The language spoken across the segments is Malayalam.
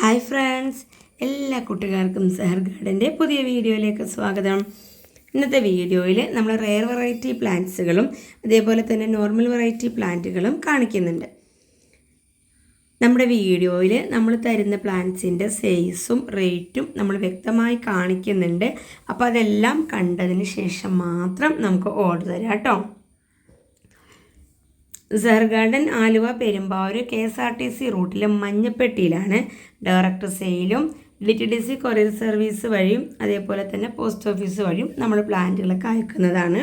ഹായ് ഫ്രണ്ട്സ് എല്ലാ കൂട്ടുകാർക്കും സെഹർ ഗാർഡന്റെ പുതിയ വീഡിയോയിലേക്ക് സ്വാഗതം. ഇന്നത്തെ വീഡിയോയിൽ നമ്മൾ റെയർ വെറൈറ്റി പ്ലാന്റ്സുകളും അതേപോലെ തന്നെ നോർമൽ വെറൈറ്റി പ്ലാന്റുകളും കാണിക്കുന്നുണ്ട്. നമ്മുടെ വീഡിയോയിൽ നമ്മൾ തരുന്ന പ്ലാന്റ്സിന്റെ സൈസും റേറ്റും നമ്മൾ വ്യക്തമായി കാണിക്കുന്നുണ്ട്. അപ്പോൾ അതെല്ലാം കണ്ടതിന് ശേഷം മാത്രം നമുക്ക് ഓർഡർ തരാം കേട്ടോ. Sehar garden Aluva Perumbavoor K S R T C റൂട്ടിലെ മഞ്ഞപ്പെട്ടിയിലാണ് direct സെയിലും D T D C courier service വഴിയും അതേപോലെ തന്നെ പോസ്റ്റ് ഓഫീസ് വഴിയും നമ്മൾ പ്ലാന്റുകളൊക്കെ അയക്കുന്നതാണ്.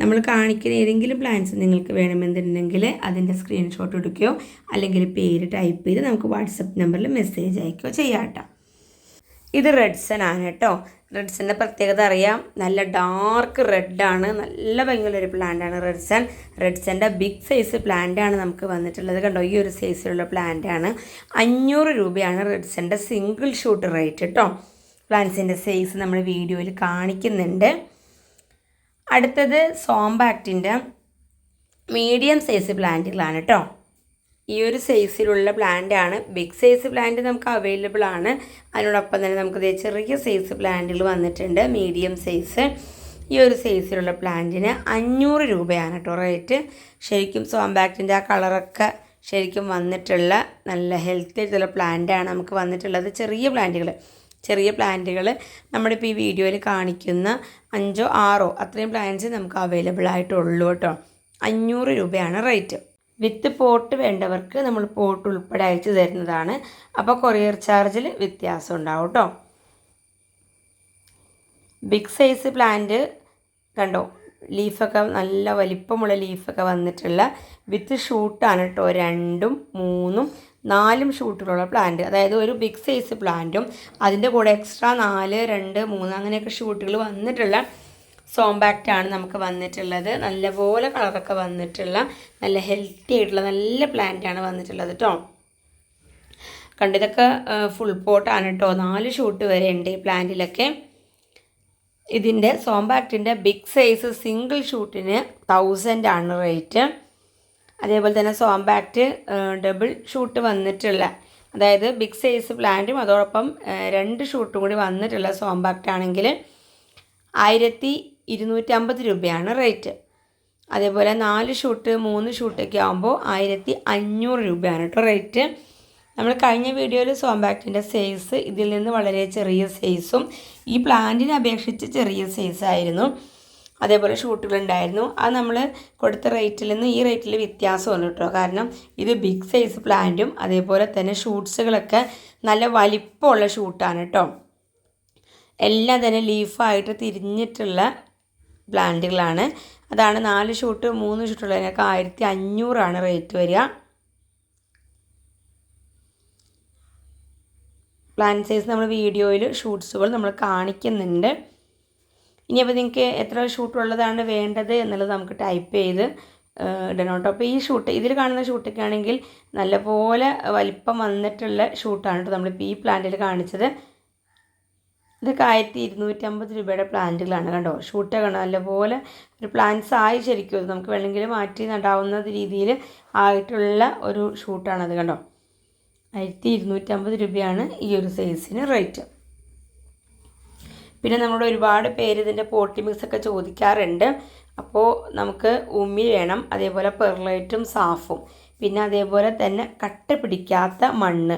നമ്മൾ കാണിക്കുന്ന ഏതെങ്കിലും പ്ലാൻസ് നിങ്ങൾക്ക് വേണമെന്നുണ്ടെങ്കിൽ അതിന്റെ സ്ക്രീൻഷോട്ട് എടുക്കുകയോ അല്ലെങ്കിൽ പേര് ടൈപ്പ് ചെയ്ത് നമുക്ക് വാട്സപ്പ് നമ്പറിൽ മെസ്സേജ് അയക്കുകയോ ചെയ്യാം കേട്ടോ. ഇത് റെഡ്സൺ ആണ് കേട്ടോ. റെഡ്സന്റെ പ്രത്യേകത അറിയാം. നല്ല ഡാർക്ക് റെഡാണ് നല്ല ബംഗ്ലർ പ്ലാന്റ് ആണ് റെഡ്സൺ. റെഡ്സന്റെ ബിഗ് സൈസ് പ്ലാന്റ് ആണ് നമുക്ക് വന്നിട്ടുള്ളത്. കണ്ടോ ഈ ഒരു സൈസിലുള്ള പ്ലാന്റ് ആണ്. അഞ്ഞൂറ് രൂപയാണ് റെഡ്സന്റെ സിംഗിൾ ഷൂട്ട് റേറ്റ് കേട്ടോ പ്ലാന്റ്സിന്റെ സൈസ് നമ്മൾ വീഡിയോയിൽ കാണിക്കുന്നുണ്ട്. അടുത്തത് സോംബാക്റ്റിന്റെ മീഡിയം സൈസ് പ്ലാന്റുകളാണ് കേട്ടോ ഈ ഒരു സൈസിലുള്ള പ്ലാന്റ് ആണ്. ബിഗ് സൈസ് പ്ലാന്റ് നമുക്ക് അവൈലബിൾ ആണ്. അതിനോടൊപ്പം തന്നെ നമുക്ക് ചെറിയ സൈസ് പ്ലാന്റുകൾ വന്നിട്ടുണ്ട്. മീഡിയം സൈസ് ഈ ഒരു സൈസിലുള്ള പ്ലാന്റിന് അഞ്ഞൂറ് രൂപയാണ് കേട്ടോ റേറ്റ് ശരിക്കും സോംബാക്റ്റിന്റെ ആ കളറൊക്കെ ശരിക്കും വന്നിട്ടുള്ള നല്ല ഹെൽത്തി ആയിട്ടുള്ള പ്ലാന്റാണ് നമുക്ക് വന്നിട്ടുള്ളത്. ചെറിയ പ്ലാന്റുകൾ ചെറിയ പ്ലാന്റുകൾ നമ്മളിപ്പോൾ ഈ വീഡിയോയിൽ കാണിക്കുന്ന അഞ്ചോ ആറോ അത്രയും പ്ലാന്റ്സ് നമുക്ക് അവൈലബിൾ ആയിട്ടുള്ളൂ കേട്ടോ അഞ്ഞൂറ് രൂപയാണ് റേറ്റ് വിത്ത് പോട്ട് വേണ്ടവർക്ക് നമ്മൾ പോട്ട് ഉൾപ്പെടെ അയച്ചു തരുന്നതാണ്. അപ്പോൾ കൊറിയർ ചാർജിൽ വ്യത്യാസം ഉണ്ടാവും കേട്ടോ ബിഗ് സൈസ് പ്ലാന്റ് കണ്ടോ? ലീഫൊക്കെ നല്ല വലിപ്പമുള്ള ലീഫൊക്കെ വന്നിട്ടുള്ള വിത്ത് ഷൂട്ടാണ് കേട്ടോ രണ്ടും മൂന്നും നാലും ഷൂട്ടുകളുള്ള പ്ലാന്റ് അതായത് ഒരു ബിഗ് സൈസ് പ്ലാന്റും അതിന്റെ കൂടെ എക്സ്ട്രാ നാല് രണ്ട് മൂന്ന് അങ്ങനെയൊക്കെ ഷൂട്ടുകൾ വന്നിട്ടുള്ള സോംബാക്റ്റ് ആണ് നമുക്ക് വന്നിട്ടുള്ളത്. നല്ലപോലെ കളറൊക്കെ വന്നിട്ടുള്ള നല്ല ഹെൽത്തി ആയിട്ടുള്ള നല്ല പ്ലാന്റ് ആണ് വന്നിട്ടുള്ളത് കേട്ടോ കണ്ടു ഇതൊക്കെ ഫുൾ പോട്ടാണ് കേട്ടോ നാല് ഷൂട്ട് വരെ ഉണ്ട് ഈ പ്ലാന്റിലൊക്കെ ഇതിന്റെ സോംബാക്റ്റിന്റെ ബിഗ് സൈസ് സിംഗിൾ ഷൂട്ടിന് തൗസൻഡ് ആണ് റേറ്റ് അതേപോലെ തന്നെ സോംബാക്റ്റ് ഡബിൾ ഷൂട്ട് വന്നിട്ടുള്ള അതായത് ബിഗ് സൈസ് പ്ലാന്റും അതോടൊപ്പം രണ്ട് ഷൂട്ടും കൂടി വന്നിട്ടുള്ള സോംബാക്റ്റ് ആണെങ്കിൽ ആയിരത്തി ഇരുന്നൂറ്റമ്പത് രൂപയാണ് റേറ്റ്. അതേപോലെ നാല് ഷൂട്ട് മൂന്ന് ഷൂട്ടൊക്കെ ആകുമ്പോൾ ആയിരത്തി അഞ്ഞൂറ് രൂപയാണ് കേട്ടോ റേറ്റ്. നമ്മൾ കഴിഞ്ഞ വീഡിയോയിൽ സോംബാക്റ്റിന്റെ സൈസ് ഇതിൽ നിന്ന് വളരെ ചെറിയ സൈസും ഈ പ്ലാന്റിനെ അപേക്ഷിച്ച് ചെറിയ സൈസായിരുന്നു. അതേപോലെ ഷൂട്ടുകളുണ്ടായിരുന്നു. അത് നമ്മൾ കൊടുത്ത റേറ്റിൽ നിന്ന് ഈ റേറ്റിൽ വ്യത്യാസം വന്നു കേട്ടോ. കാരണം ഇത് ബിഗ് സൈസ് പ്ലാന്റും അതേപോലെ തന്നെ ഷൂട്ട്സുകളൊക്കെ നല്ല വലിപ്പമുള്ള ഷൂട്ടാണ് കേട്ടോ. എല്ലാം തന്നെ ലീഫായിട്ട് തിരിഞ്ഞിട്ടുള്ള പ്ലാന്റുകളാണ്. അതാണ് നാല് ഷൂട്ട് മൂന്ന് ഷൂട്ടുള്ളതിനൊക്കെ ആയിരത്തി അഞ്ഞൂറാണ് റേറ്റ് വരിക. പ്ലാന്റ് സൈസ് നമ്മൾ വീഡിയോയിൽ ഷൂട്ട്സുകൾ നമ്മൾ കാണിക്കുന്നുണ്ട്. ഇനി അപ്പോൾ നിങ്ങൾക്ക് എത്ര ഷൂട്ടുള്ളതാണ് വേണ്ടത് എന്നുള്ളത് നമുക്ക് ടൈപ്പ് ചെയ്ത് ഇടണം കേട്ടോ. അപ്പോൾ ഈ ഷൂട്ട് ഇതിൽ കാണുന്ന ഷൂട്ടൊക്കെ ആണെങ്കിൽ നല്ലപോലെ വലിപ്പം വന്നിട്ടുള്ള ഷൂട്ടാണ് കേട്ടോ നമ്മളിപ്പോൾ ഈ പ്ലാന്റിൽ കാണിച്ചത്. ഇതൊക്കെ ആയിരത്തി ഇരുന്നൂറ്റമ്പത് രൂപയുടെ പ്ലാന്റുകളാണ് കണ്ടോ? ഷൂട്ട് കണ്ടോ? നല്ലപോലെ ഒരു പ്ലാന്റ്സ് ആയി ശരിക്കും. അത് നമുക്ക് വേണമെങ്കിൽ മാറ്റി നടാവുന്ന രീതിയിൽ ആയിട്ടുള്ള ഒരു ഷൂട്ടാണത് കണ്ടോ? ആയിരത്തി ഇരുന്നൂറ്റമ്പത് രൂപയാണ് ഈ ഒരു സൈസിന് റേറ്റ്. പിന്നെ നമ്മളോട് ഒരുപാട് പേര് ഇതിന്റെ പോട്ടി മിക്സ് ഒക്കെ ചോദിക്കാറുണ്ട്. അപ്പോൾ നമുക്ക് ഉമ്മി വേണം അതേപോലെ പെർലൈറ്റും സാഫും. പിന്നെ അതേപോലെ തന്നെ കട്ട പിടിക്കാത്ത മണ്ണ്.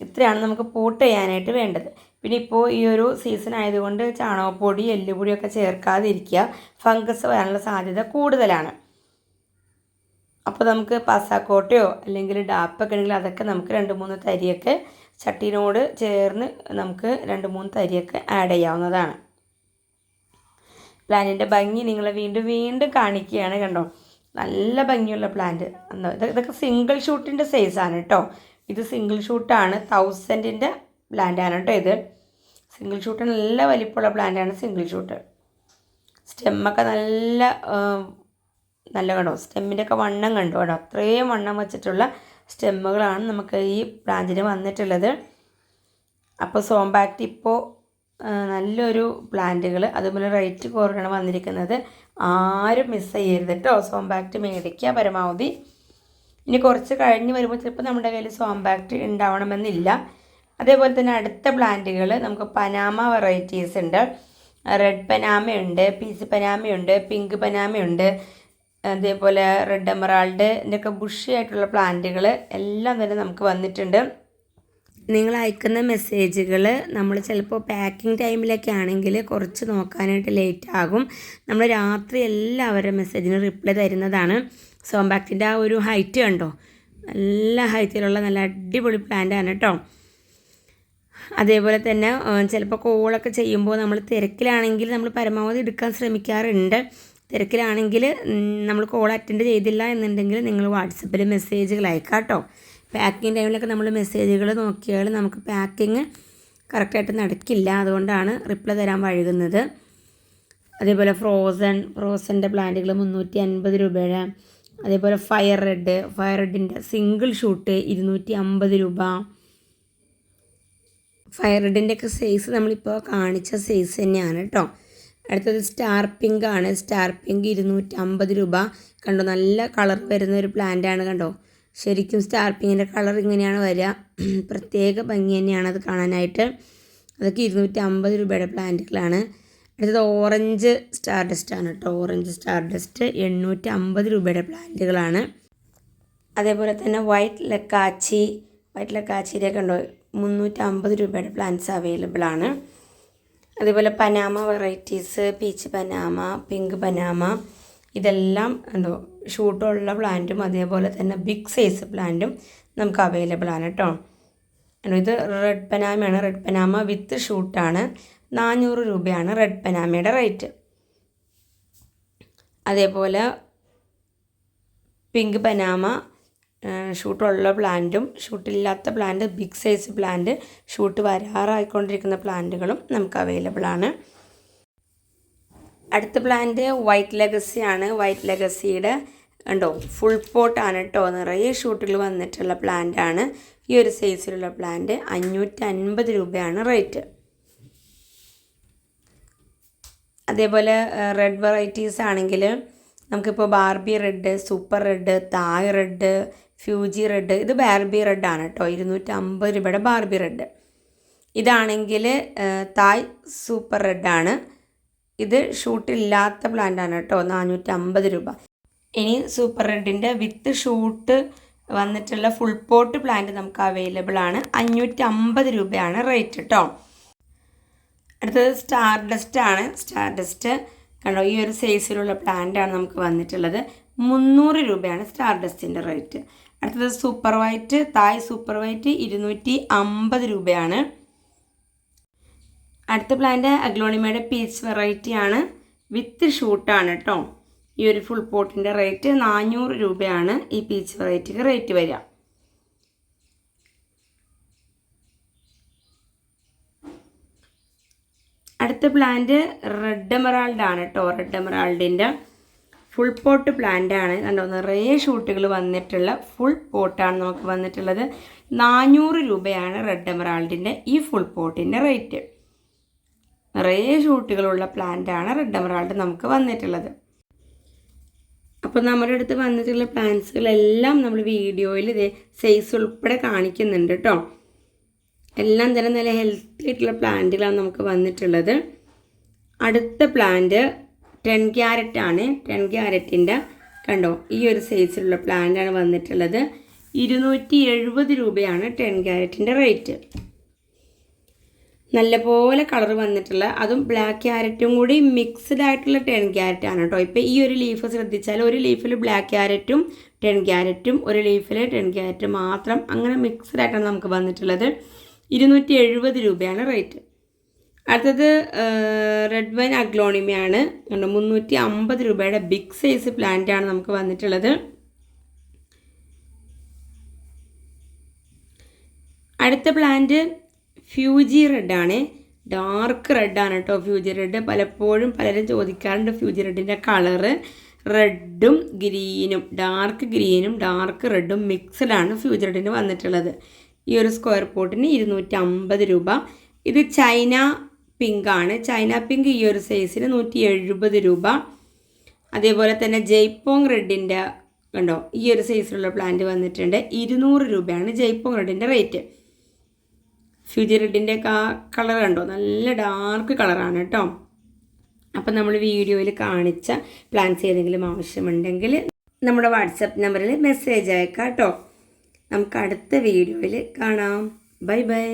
ഇത്രയാണ് നമുക്ക് പോട്ട് ചെയ്യാനായിട്ട് വേണ്ടത്. പിന്നെ ഇപ്പോൾ ഈ ഒരു സീസൺ ആയതുകൊണ്ട് ചാണകപ്പൊടി എല്ലുപൊടിയൊക്കെ ചേർക്കാതിരിക്കുക. ഫംഗസ് വരാനുള്ള സാധ്യത കൂടുതലാണ്. അപ്പോൾ നമുക്ക് പസാക്കോട്ടയോ അല്ലെങ്കിൽ ഡാപ്പൊക്കെ ഉണ്ടെങ്കിൽ അതൊക്കെ നമുക്ക് രണ്ട് മൂന്ന് തരിയൊക്കെ ചട്ടിനോട് ചേർന്ന് നമുക്ക് രണ്ട് മൂന്ന് തരിയൊക്കെ ആഡ് ചെയ്യാവുന്നതാണ്. പ്ലാന്റിന്റെ ഭംഗി നിങ്ങളെ വീണ്ടും വീണ്ടും കാണിക്കുകയാണ് കണ്ടോ? നല്ല ഭംഗിയുള്ള പ്ലാന്റ് ഇതൊക്കെ സിംഗിൾ ഷൂട്ടിന്റെ സൈസാണ് കേട്ടോ ഇത് സിംഗിൾ ഷൂട്ടാണ് തൗസൻഡിന്റെ പ്ലാന്റാണ് കേട്ടോ ഇത്. സിംഗിൾ ഷൂട്ട് നല്ല വലിപ്പമുള്ള പ്ലാന്റാണ് സിംഗിൾ ഷൂട്ട്. സ്റ്റെമ്മൊക്കെ നല്ല നല്ല കണ്ടോ? സ്റ്റെമ്മിന്റെ ഒക്കെ വണ്ണം കണ്ടു? കേട്ടോ അത്രയും വണ്ണം വെച്ചിട്ടുള്ള സ്റ്റെമ്മുകളാണ് നമുക്ക് ഈ ബ്രാഞ്ചിന് വന്നിട്ടുള്ളത്. അപ്പോൾ സോംബാക്റ്റ് ഇപ്പോൾ നല്ലൊരു പ്ലാന്റുകൾ അതുപോലെ റേറ്റ് കുറവാണ് വന്നിരിക്കുന്നത്. ആരും മിസ് ചെയ്യരുത് കേട്ടോ സോംബാക്റ്റ് മേടിക്കുക പരമാവധി. ഇനി കുറച്ച് കഴിഞ്ഞ് വരുമ്പോൾ ചിലപ്പോൾ നമ്മുടെ കയ്യിൽ സോംബാക്റ്റ് ഉണ്ടാവണമെന്നില്ല. അതേപോലെ തന്നെ അടുത്ത പ്ലാന്റുകൾ നമുക്ക് പനാമ വെറൈറ്റീസ് ഉണ്ട്. റെഡ് പനാമയുണ്ട് പീസ് പനാമയുണ്ട് പിങ്ക് പനാമയുണ്ട് അതേപോലെ റെഡ് എമറാൾഡ് ഇതിന്റെയൊക്കെ ബുഷി ആയിട്ടുള്ള പ്ലാന്റുകൾ എല്ലാം തന്നെ നമുക്ക് വന്നിട്ടുണ്ട്. നിങ്ങൾ അയക്കുന്ന മെസ്സേജുകൾ നമ്മൾ ചിലപ്പോൾ പാക്കിംഗ് ടൈമിലൊക്കെ ആണെങ്കിൽ കുറച്ച് നോക്കാനായിട്ട് ലേറ്റ് ആകും. നമ്മൾ രാത്രി എല്ലാവരുടെ മെസ്സേജിന് റിപ്ലൈ തരുന്നതാണ്. സോംബാക്റ്റിന്റെ ആ ഒരു ഹൈറ്റ് കണ്ടോ? നല്ല ഹൈറ്റിലുള്ള നല്ല അടിപൊളി പ്ലാന്റാണ് കേട്ടോ. അതേപോലെ തന്നെ ചിലപ്പോൾ കോളൊക്കെ ചെയ്യുമ്പോൾ നമ്മൾ തിരക്കിലാണെങ്കിൽ നമ്മൾ പരമാവധി എടുക്കാൻ ശ്രമിക്കാറുണ്ട്. തിരക്കിലാണെങ്കിൽ നമ്മൾ കോൾ അറ്റൻഡ് ചെയ്തില്ല എന്നുണ്ടെങ്കിൽ നിങ്ങൾ വാട്സപ്പിൽ മെസ്സേജുകൾ അയക്കാം കേട്ടോ പാക്കിംഗ് ടൈമിലൊക്കെ നമ്മൾ മെസ്സേജുകൾ നോക്കിയാൽ നമുക്ക് പാക്കിങ് കറക്റ്റായിട്ട് നടക്കില്ല. അതുകൊണ്ടാണ് റിപ്ലൈ തരാൻ വഴുകുന്നത്. അതേപോലെ ഫ്രോസൺ ഫ്രോസന്റെ പ്ലാന്റുകൾ മുന്നൂറ്റി അൻപത് രൂപയുടെ. അതേപോലെ ഫയർ റെഡ് ഫയർ റെഡിന്റെ സിംഗിൾ ഷൂട്ട് ഇരുന്നൂറ്റി അമ്പത് രൂപ. ഫയർ റെഡിന്റെ ഒക്കെ സൈസ് നമ്മളിപ്പോൾ കാണിച്ച സൈസ് തന്നെയാണ് കേട്ടോ അടുത്തത് സ്റ്റാർ പിങ്ക് ആണ്. സ്റ്റാർ പിങ്ക് ഇരുന്നൂറ്റി അമ്പത് രൂപ. കണ്ടോ നല്ല കളർ വരുന്ന ഒരു പ്ലാന്റ് ആണ് കണ്ടോ. ശരിക്കും സ്റ്റാർ പിങ്കിന്റെ കളർ ഇങ്ങനെയാണ് വരിക. പ്രത്യേക ഭംഗി തന്നെയാണ് അത് കാണാനായിട്ട്. അതൊക്കെ ഇരുന്നൂറ്റി അമ്പത് രൂപയുടെ പ്ലാന്റുകളാണ്. അടുത്തത് ഓറഞ്ച് സ്റ്റാർ ഡസ്റ്റ് ആണ് കേട്ടോ ഓറഞ്ച് സ്റ്റാർ ഡസ്റ്റ് എണ്ണൂറ്റി അമ്പത് രൂപയുടെ പ്ലാന്റുകളാണ്. അതേപോലെ തന്നെ വൈറ്റ് ലക്കാച്ചി വൈറ്റ് ലക്കാച്ചിയുടെ കണ്ടോ മുന്നൂറ്റി അമ്പത് രൂപയുടെ പ്ലാന്റ്സ് അവൈലബിൾ ആണ്. അതേപോലെ Panama varieties peach Panama pink Panama ഇതെല്ലാം എന്തോ ഷൂട്ടുള്ള പ്ലാന്റും അതേപോലെ തന്നെ ബിഗ് സൈസ് പ്ലാന്റും നമുക്ക് അവൈലബിൾ ആണ് കേട്ടോ ഇത് റെഡ് പനാമയാണ്. റെഡ് പനാമ വിത്ത് ഷൂട്ടാണ് നാനൂറ് രൂപയാണ് റെഡ് പനാമയുടെ റേറ്റ് അതേപോലെ പിങ്ക് പനാമ ഷൂട്ടുള്ള പ്ലാന്റും ഷൂട്ടില്ലാത്ത plant big size plant shoot വരാറായിക്കൊണ്ടിരിക്കുന്ന പ്ലാന്റുകളും നമുക്ക് അവൈലബിൾ ആണ്. അടുത്ത പ്ലാന്റ് വൈറ്റ് ലെഗസി ആണ്. വൈറ്റ് ലെഗസിയുടെ ഉണ്ടോ ഫുൾ പോട്ടാണ് കേട്ടോ. നിറയെ ഷൂട്ടിൽ വന്നിട്ടുള്ള പ്ലാന്റ് ആണ്. ഈ ഒരു സൈസിലുള്ള പ്ലാന്റ് അഞ്ഞൂറ്റി അൻപത് രൂപയാണ് റേറ്റ്. അതേപോലെ റെഡ് വെറൈറ്റീസ് ആണെങ്കിൽ നമുക്കിപ്പോൾ Barbie red super red Thai red Fuji red. ഇത് ബാർബി റെഡ് ആണ് കേട്ടോ. ഇരുന്നൂറ്റി അമ്പത് രൂപയുടെ ബാർബി റെഡ്. ഇതാണെങ്കിൽ തായ് സൂപ്പർ റെഡ് ആണ്. ഇത് ഷൂട്ടില്ലാത്ത പ്ലാന്റ് ആണ് കേട്ടോ. നാനൂറ്റി അമ്പത് രൂപ. ഇനി സൂപ്പർ റെഡിന്റെ വിത്ത് ഷൂട്ട് വന്നിട്ടുള്ള ഫുൾ പോട്ട് പ്ലാന്റ് നമുക്ക് അവൈലബിൾ ആണ്. അഞ്ഞൂറ്റി അമ്പത് രൂപയാണ് റേറ്റ് കേട്ടോ അടുത്തത് സ്റ്റാർ ഡസ്റ്റ് ആണ്. സ്റ്റാർ ഡസ്റ്റ് കണ്ടോ? ഈ ഒരു സൈസിലുള്ള പ്ലാന്റ് ആണ് നമുക്ക് വന്നിട്ടുള്ളത്. മുന്നൂറ് രൂപയാണ് സ്റ്റാർ ഡസ്റ്റിന്റെ റേറ്റ് അടുത്തത് super white Thai super white ഇരുന്നൂറ്റി അമ്പത് രൂപയാണ്. അടുത്ത പ്ലാന്റ് അഗ്ലോണിമയുടെ പീച്ച് വെറൈറ്റി ആണ്. വിത്ത് ഷൂട്ടാണ് കേട്ടോ ഈ ഒരു ഫുൾ പോട്ടിന്റെ റേറ്റ് നാനൂറ് രൂപയാണ് ഈ പീച്ച് വെറൈറ്റിക്ക് റേറ്റ് വരിക. അടുത്ത പ്ലാന്റ് റെഡ് എമറാൾഡ് ആണ് കേട്ടോ റെഡ് എമറാൾഡിന്റെ ഫുൾ പോട്ട് പ്ലാന്റ് ആണ്. കണ്ടോ നിറയെ ഷൂട്ടുകൾ വന്നിട്ടുള്ള ഫുൾ പോട്ടാണ് നമുക്ക് വന്നിട്ടുള്ളത്. നാനൂറ് രൂപയാണ് റെഡ് എമറാൾഡിന്റെ ഈ ഫുൾ പോട്ടിന്റെ റേറ്റ് നിറയെ ഷൂട്ടുകളുള്ള ആണ് റെഡ് എമറാൾഡ് നമുക്ക് വന്നിട്ടുള്ളത്. അപ്പോൾ നമ്മുടെ അടുത്ത് വന്നിട്ടുള്ള പ്ലാന്റ്സുകളെല്ലാം നമ്മൾ വീഡിയോയിൽ ഇതേ സൈസ് ഉൾപ്പെടെ കാണിക്കുന്നുണ്ട് കേട്ടോ എല്ലാം തന്നെ നല്ല ഹെൽത്തി ആയിട്ടുള്ള പ്ലാന്റുകളാണ് നമുക്ക് വന്നിട്ടുള്ളത്. അടുത്ത പ്ലാന്റ് ടെൻ ക്യാരറ്റ് ആണ്. ടെൻ ക്യാരറ്റിന്റെ കണ്ടോ ഈ ഒരു സൈസിലുള്ള പ്ലാന്റാണ് വന്നിട്ടുള്ളത്. ഇരുന്നൂറ്റി എഴുപത് രൂപയാണ് ടെൻ ക്യാരറ്റിന്റെ റേറ്റ് നല്ലപോലെ കളർ വന്നിട്ടുള്ള അതും ബ്ലാക്ക് ക്യാരറ്റും കൂടി മിക്സ്ഡ് ആയിട്ടുള്ള ടെൻ ക്യാരറ്റ് ആണ് കേട്ടോ. ഇപ്പോൾ ഈ ഒരു ലീഫ് ശ്രദ്ധിച്ചാൽ ഒരു ലീഫിൽ ബ്ലാക്ക് ക്യാരറ്റും ടെൻ ക്യാരറ്റും ഒരു ലീഫിൽ ടെൻ ക്യാരറ്റ് മാത്രം അങ്ങനെ മിക്സ്ഡ് ആയിട്ടാണ് നമുക്ക് വന്നിട്ടുള്ളത്. ഇരുന്നൂറ്റി രൂപയാണ് റേറ്റ് അടുത്തത് റെഡ് വൈൻ അഗ്ലോണിമയാണ്. മുന്നൂറ്റി അമ്പത് രൂപയുടെ ബിഗ് സൈസ് പ്ലാന്റ് ആണ് നമുക്ക് വന്നിട്ടുള്ളത്. അടുത്ത പ്ലാന്റ് ഫ്യൂജി റെഡാണ് ഡാർക്ക് റെഡാണ് കേട്ടോ ഫ്യൂജി റെഡ് പലപ്പോഴും പലരും ചോദിക്കാറുണ്ട് ഫ്യൂജി റെഡിന്റെ കളറ് റെഡും ഗ്രീനും ഡാർക്ക് ഗ്രീനും ഡാർക്ക് റെഡും മിക്സഡാണ് ഫ്യൂജി റെഡിന് വന്നിട്ടുള്ളത്. ഈ ഒരു സ്ക്വയർ പോട്ടിന് ഇരുന്നൂറ്റി രൂപ. ഇത് ചൈന പിങ്ക് ആണ് ചൈന പിങ്ക് ഈ ഒരു സൈസിന് നൂറ്റി എഴുപത് രൂപ. അതേപോലെ തന്നെ ജയ്പോങ് റെഡിന്റെ കണ്ടോ ഈ ഒരു സൈസിലുള്ള പ്ലാന്റ് വന്നിട്ടുണ്ട് ഇരുന്നൂറ് രൂപയാണ് ജയ്പോങ് റെഡിന്റെ റേറ്റ് ഫ്യൂജി റെഡിന്റെ കളർ കണ്ടോ നല്ല ഡാർക്ക് കളറാണ് കേട്ടോ. അപ്പം നമ്മൾ വീഡിയോയിൽ കാണിച്ച പ്ലാൻസ് ഏതെങ്കിലും ആവശ്യമുണ്ടെങ്കിൽ നമ്മുടെ വാട്സപ്പ് നമ്പറിൽ മെസ്സേജ് അയക്കാം കേട്ടോ നമുക്ക് അടുത്ത വീഡിയോയിൽ കാണാം. Bye bye.